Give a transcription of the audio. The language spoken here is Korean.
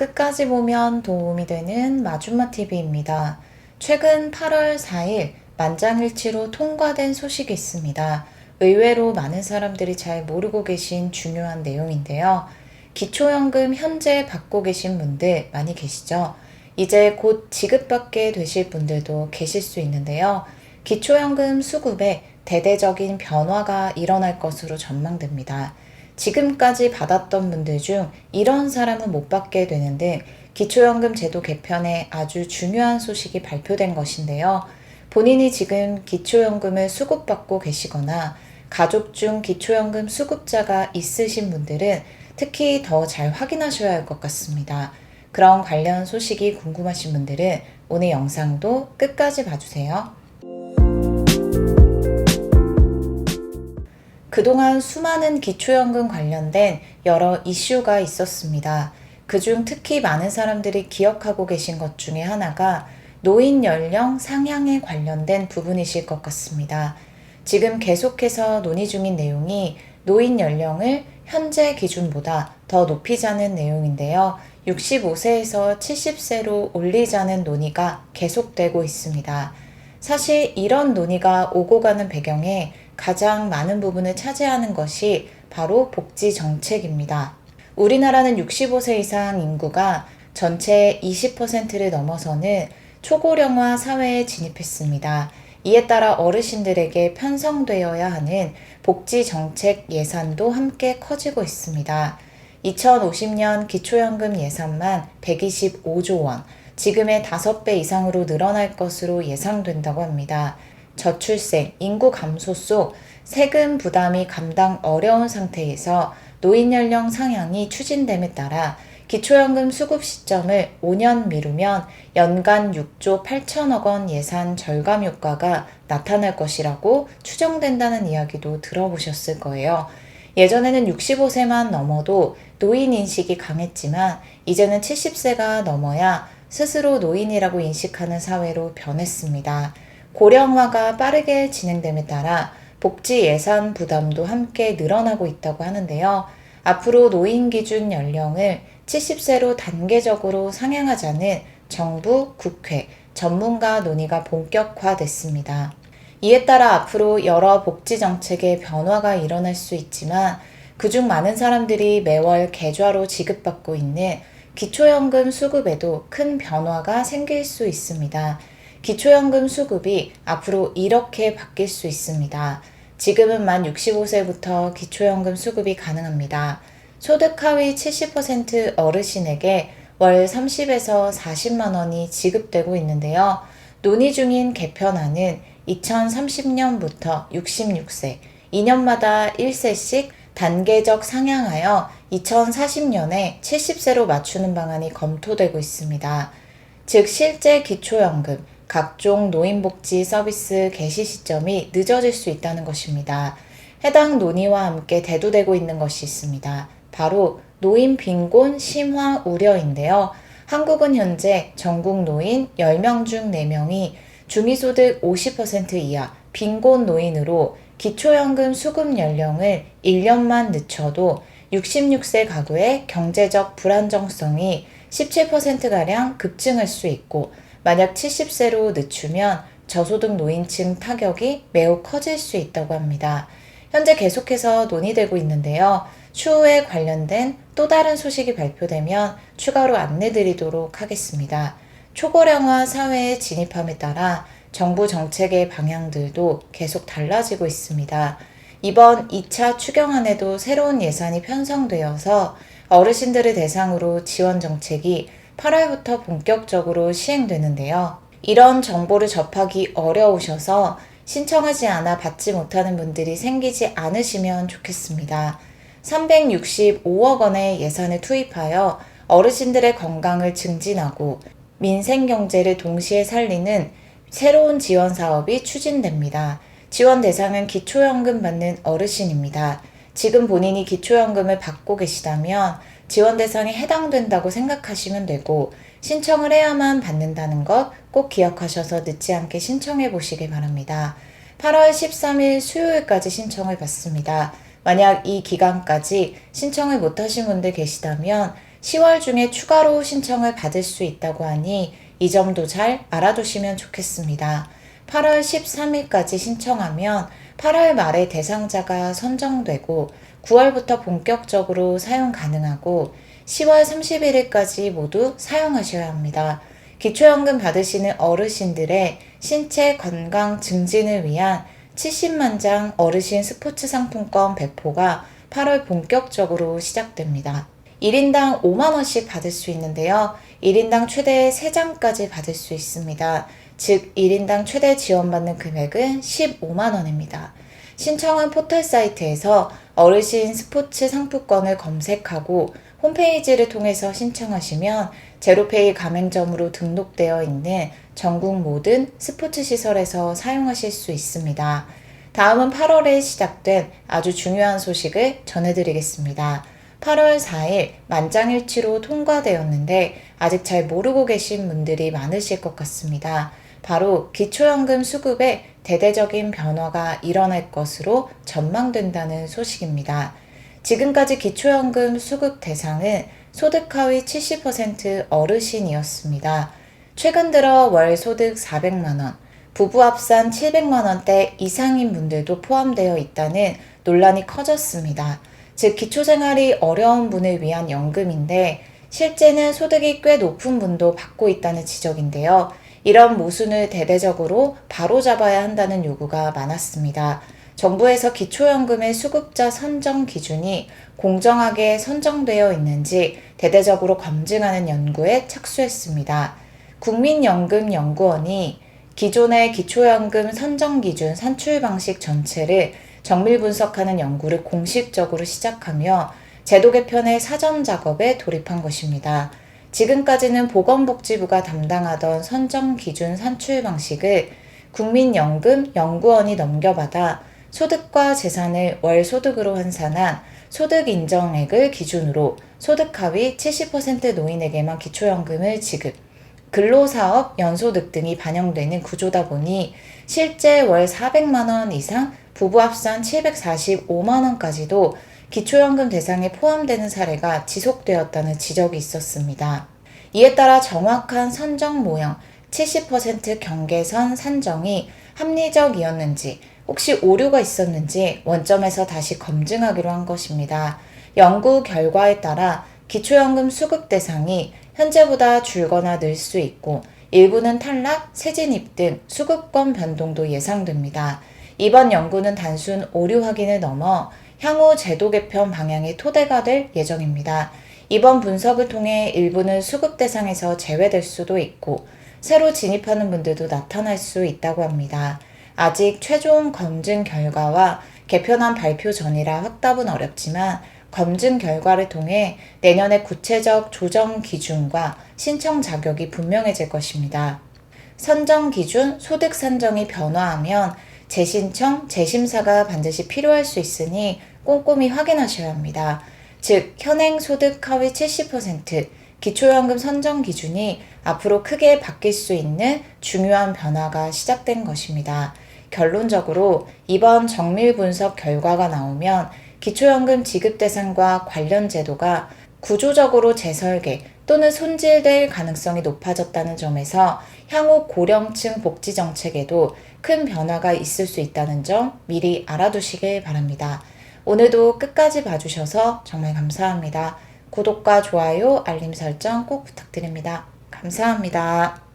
끝까지 보면 도움이 되는 마준마 TV입니다. 최근 8월 4일 만장일치로 통과된 소식이 있습니다. 의외로 많은 사람들이 잘 모르고 계신 중요한 내용인데요. 기초연금 현재 받고 계신 분들 많이 계시죠? 이제 곧 지급받게 되실 분들도 계실 수 있는데요. 기초연금 수급에 대대적인 변화가 일어날 것으로 전망됩니다. 지금까지 받았던 분들 중 이런 사람은 못 받게 되는 등 기초연금 제도 개편에 아주 중요한 소식이 발표된 것인데요. 본인이 지금 기초연금을 수급받고 계시거나 가족 중 기초연금 수급자가 있으신 분들은 특히 더 잘 확인하셔야 할 것 같습니다. 그런 관련 소식이 궁금하신 분들은 오늘 영상도 끝까지 봐주세요. 그동안 수많은 기초연금 관련된 여러 이슈가 있었습니다. 그중 특히 많은 사람들이 기억하고 계신 것 중에 하나가 노인 연령 상향에 관련된 부분이실 것 같습니다. 지금 계속해서 논의 중인 내용이 노인 연령을 현재 기준보다 더 높이자는 내용인데요. 65세에서 70세로 올리자는 논의가 계속되고 있습니다. 사실 이런 논의가 오고 가는 배경에 가장 많은 부분을 차지하는 것이 바로 복지 정책입니다. 우리나라는 65세 이상 인구가 전체의 20%를 넘어서는 초고령화 사회에 진입했습니다. 이에 따라 어르신들에게 편성되어야 하는 복지 정책 예산도 함께 커지고 있습니다. 2050년 기초연금 예산만 125조 원, 지금의 5배 이상으로 늘어날 것으로 예상된다고 합니다. 저출생, 인구 감소 속 세금 부담이 감당 어려운 상태에서 노인 연령 상향이 추진됨에 따라 기초연금 수급 시점을 5년 미루면 연간 6조 8천억 원 예산 절감 효과가 나타날 것이라고 추정된다는 이야기도 들어보셨을 거예요. 예전에는 65세만 넘어도 노인 인식이 강했지만 이제는 70세가 넘어야 스스로 노인이라고 인식하는 사회로 변했습니다. 고령화가 빠르게 진행됨에 따라 복지 예산 부담도 함께 늘어나고 있다고 하는데요. 앞으로 노인 기준 연령을 70세로 단계적으로 상향하자는 정부, 국회, 전문가 논의가 본격화됐습니다. 이에 따라 앞으로 여러 복지 정책의 변화가 일어날 수 있지만 그중 많은 사람들이 매월 계좌로 지급받고 있는 기초연금 수급에도 큰 변화가 생길 수 있습니다. 기초연금 수급이 앞으로 이렇게 바뀔 수 있습니다. 지금은 만 65세부터 기초연금 수급이 가능합니다. 소득 하위 70% 어르신에게 월 30에서 40만 원이 지급되고 있는데요. 논의 중인 개편안은 2030년부터 66세, 2년마다 1세씩 단계적 상향하여 2040년에 70세로 맞추는 방안이 검토되고 있습니다. 즉, 실제 기초연금, 각종 노인복지 서비스 개시 시점이 늦어질 수 있다는 것입니다. 해당 논의와 함께 대두되고 있는 것이 있습니다. 바로 노인 빈곤 심화 우려인데요. 한국은 현재 전국 노인 10명 중 4명이 중위소득 50% 이하 빈곤 노인으로 기초연금 수급 연령을 1년만 늦춰도 66세 가구의 경제적 불안정성이 17%가량 급증할 수 있고 만약 70세로 늦추면 저소득 노인층 타격이 매우 커질 수 있다고 합니다. 현재 계속해서 논의되고 있는데요. 추후에 관련된 또 다른 소식이 발표되면 추가로 안내드리도록 하겠습니다. 초고령화 사회에 진입함에 따라 정부 정책의 방향들도 계속 달라지고 있습니다. 이번 2차 추경안에도 새로운 예산이 편성되어서 어르신들을 대상으로 지원 정책이 8월부터 본격적으로 시행되는데요. 이런 정보를 접하기 어려우셔서 신청하지 않아 받지 못하는 분들이 생기지 않으시면 좋겠습니다. 365억 원의 예산을 투입하여 어르신들의 건강을 증진하고 민생 경제를 동시에 살리는 새로운 지원 사업이 추진됩니다. 지원 대상은 기초연금 받는 어르신입니다. 지금 본인이 기초연금을 받고 계시다면 지원 대상에 해당된다고 생각하시면 되고 신청을 해야만 받는다는 것 꼭 기억하셔서 늦지 않게 신청해 보시기 바랍니다. 8월 13일 수요일까지 신청을 받습니다. 만약 이 기간까지 신청을 못 하신 분들 계시다면 10월 중에 추가로 신청을 받을 수 있다고 하니 이 점도 잘 알아두시면 좋겠습니다. 8월 13일까지 신청하면 8월 말에 대상자가 선정되고 9월부터 본격적으로 사용 가능하고 10월 31일까지 모두 사용하셔야 합니다. 기초연금 받으시는 어르신들의 신체 건강 증진을 위한 70만 장 어르신 스포츠 상품권 배포가 8월 본격적으로 시작됩니다. 1인당 5만원씩 받을 수 있는데요. 1인당 최대 3장까지 받을 수 있습니다. 즉, 1인당 최대 지원받는 금액은 15만 원입니다. 신청은 포털 사이트에서 어르신 스포츠 상품권을 검색하고 홈페이지를 통해서 신청하시면 제로페이 가맹점으로 등록되어 있는 전국 모든 스포츠 시설에서 사용하실 수 있습니다. 다음은 8월에 시작된 아주 중요한 소식을 전해드리겠습니다. 8월 4일 만장일치로 통과되었는데 아직 잘 모르고 계신 분들이 많으실 것 같습니다. 바로 기초연금 수급에 대대적인 변화가 일어날 것으로 전망된다는 소식입니다. 지금까지 기초연금 수급 대상은 소득 하위 70% 어르신이었습니다. 최근 들어 월 소득 400만원, 부부 합산 700만원대 이상인 분들도 포함되어 있다는 논란이 커졌습니다. 즉, 기초생활이 어려운 분을 위한 연금인데, 실제는 소득이 꽤 높은 분도 받고 있다는 지적인데요. 이런 모순을 대대적으로 바로잡아야 한다는 요구가 많았습니다. 정부에서 기초연금의 수급자 선정 기준이 공정하게 선정되어 있는지 대대적으로 검증하는 연구에 착수했습니다. 국민연금연구원이 기존의 기초연금 선정 기준 산출 방식 전체를 정밀 분석하는 연구를 공식적으로 시작하며 제도 개편의 사전 작업에 돌입한 것입니다. 지금까지는 보건복지부가 담당하던 선정 기준 산출 방식을 국민연금 연구원이 넘겨받아 소득과 재산을 월 소득으로 환산한 소득 인정액을 기준으로 소득 하위 70% 노인에게만 기초연금을 지급, 근로사업 연소득 등이 반영되는 구조다 보니 실제 월 400만원 이상 부부 합산 745만원까지도 기초연금 대상에 포함되는 사례가 지속되었다는 지적이 있었습니다. 이에 따라 정확한 선정 모형 70% 경계선 산정이 합리적이었는지 혹시 오류가 있었는지 원점에서 다시 검증하기로 한 것입니다. 연구 결과에 따라 기초연금 수급 대상이 현재보다 줄거나 늘 수 있고 일부는 탈락, 새진입 등 수급권 변동도 예상됩니다. 이번 연구는 단순 오류 확인을 넘어 향후 제도 개편 방향의 토대가 될 예정입니다. 이번 분석을 통해 일부는 수급 대상에서 제외될 수도 있고 새로 진입하는 분들도 나타날 수 있다고 합니다. 아직 최종 검증 결과와 개편안 발표 전이라 확답은 어렵지만 검증 결과를 통해 내년의 구체적 조정 기준과 신청 자격이 분명해질 것입니다. 선정 기준, 소득 산정이 변화하면 재신청, 재심사가 반드시 필요할 수 있으니 꼼꼼히 확인하셔야 합니다. 즉, 현행 소득 하위 70%, 기초연금 선정 기준이 앞으로 크게 바뀔 수 있는 중요한 변화가 시작된 것입니다. 결론적으로 이번 정밀 분석 결과가 나오면 기초연금 지급 대상과 관련 제도가 구조적으로 재설계 또는 손질될 가능성이 높아졌다는 점에서 향후 고령층 복지 정책에도 큰 변화가 있을 수 있다는 점 미리 알아두시길 바랍니다. 오늘도 끝까지 봐주셔서 정말 감사합니다. 구독과 좋아요, 알림 설정 꼭 부탁드립니다. 감사합니다.